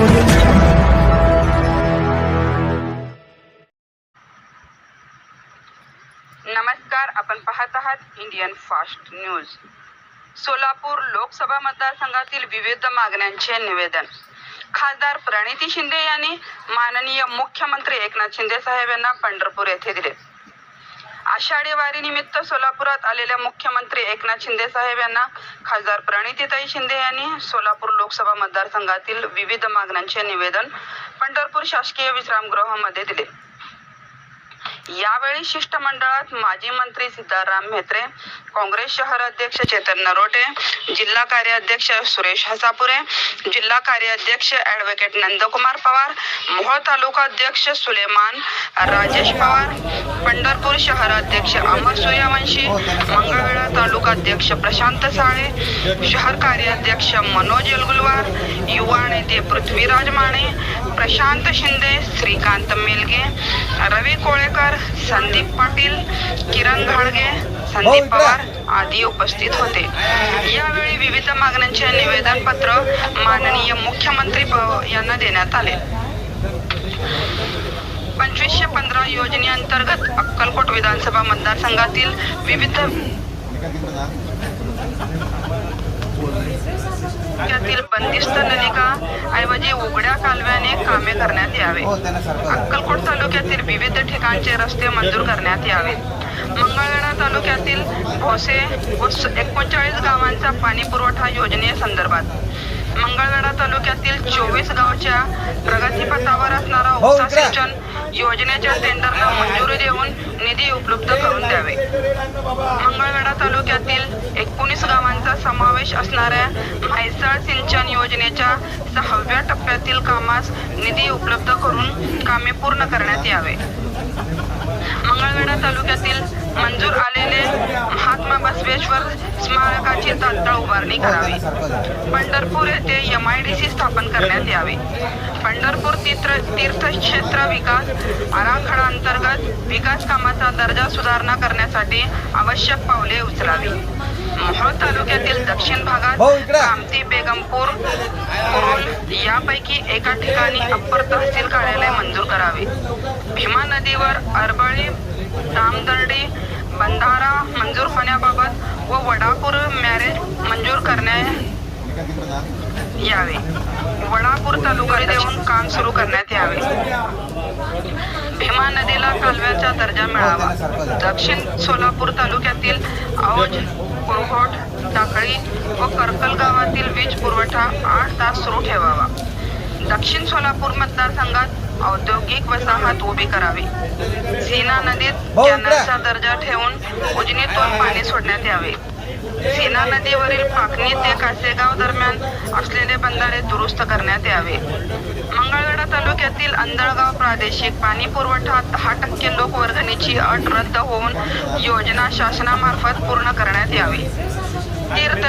नमस्कार आपण पाहत आहात Indian Fast News Solapur Lok Sabha मतदारसंघातील विविध मागण्यांचे निवेदन. खासदार प्रणिती शिंदे यांनी माननीय मुख्यमंत्री एकनाथ शिंदे साहेब यांना पंढरपूर येथे दिले. आषाढी वारी निमित्त सोलापुरात आलेल्या मुख्यमंत्री एकनाथ शिंदे साहेब यांना खासदार प्रणितीताई शिंदे यांनी सोलापूर लोकसभा मतदारसंघातील विविध मागण्यांचे निवेदन पंढरपूर शासकीय विश्रामगृहामध्ये दिले. यावेळी शिष्टमंडळात माजी मंत्री सिद्धाराम म्हेत्रे काँग्रेस शहर अध्यक्ष चेतन नरोटे जिल्हा कार्याध्यक्ष सुरेश हसापुरे जिल्हा कार्याध्यक्ष ॲडव्होकेट नंदकुमार पवार मोहोळ तालुका अध्यक्ष सुलेमान राजेश पवार पंढरपूर शहर अध्यक्ष अमर सूर्यवंशी मंगळवेळा तालुका अध्यक्ष प्रशांत साळे शहर कार्याध्यक्ष मनोज येलगुलवार युवा नेते पृथ्वीराज माने प्रशांत शिंदे श्रीकांत मेलगे रवी कोळेकर संदीप पाटील किरण घाडगे संदीप पवार आदी उपस्थित होते. यावेळी विविध मागण्यांचे निवेदन पत्र माननीय मुख्यमंत्री यांना देण्यात आले. पंचवीसशे पंधरा योजनेअंतर्गत अक्कलकोट विधानसभा मतदारसंघातील विविध त्यातील बंदिस्त नलिका ऐवजी उघड्या कालव्याने कामे करण्यात यावे. अक्कलकोट तालुक्यातील विविध ठिकाणचे रस्ते मंजूर करण्यात यावे. मंगळवेढा तालुक्यातील भोसे व एकोणचाळीस गावांचा पाणी पुरवठा योजनेसंदर्भात. मंगळवेढा तालुक्यातील चोवीस गावच्या प्रगतीपथावर असणारा हो, उपसा. सिंचन योजनेच्या टेंडरला मंजुरी देऊन निधी उपलब्ध करून द्यावे. मंगळवेढा तालुक्यातील एकोणीस गावांचा समावेश असणाऱ्या म्हैसाळ योजनेच्या सहाव्या टप्प्यातील कामास निधी उपलब्ध करून कामे पूर्ण करण्यात यावे. मंगळवेढा तालुक्यातील मंजूर आलेले महात्मा बसवेश्वर स्मारकाची तात्काळ उभारणी करावी. पंढरपूर येथे एम आय डी सी स्थापन करण्यात यावे. पंढरपूर तीर्थ तीर्थक्षेत्र विकास आराखडा अंतर्गत विकास कामाचा दर्जा सुधारणा करण्यासाठी आवश्यक पावले उचलावी. मोहोळ तालुक्यातील दक्षिण भाग कामती बेगमपूर कुरुल यापैकी एका ठिकाणी अप्पर तहसील कार्यालय मंजूर करावे. भीमा नदीवर अरबळी दामदर्डी बंधारा मंजूर होण्याबाबत व वडापूर मॅरेज मंजूर करण्या यावे. वडापूर तालुका देऊन काम सुरू करण्यात यावे. भीमा नदीला कालव्याचा दर्जा मिळावा. दक्षिण सोलापूर तालुक्यातील औज कुळघोट टाकळी व करकल गावातील वीज पुरवठा आठ तास सुरू ठेवावा. दक्षिण सोलापूर मतदारसंघात औद्योगिक वसाहत उभी करावी. सीना नदीत. कॅनलचा दर्जा ठेवून उजनीतून पाणी सोडण्यात यावे. सीना नदीवरील पाकणी ते कासेगाव दरम्यान असलेले बंधारे दुरुस्त करण्यात यावे. मंगळवेढा तालुक्यातील अंधळगाव प्रादेशिक पाणी पुरवठा दहा टक्के लोकवर्गणीची अट रद्द होऊन योजना शासनामार्फत पूर्ण करण्यात यावी. तीर्थ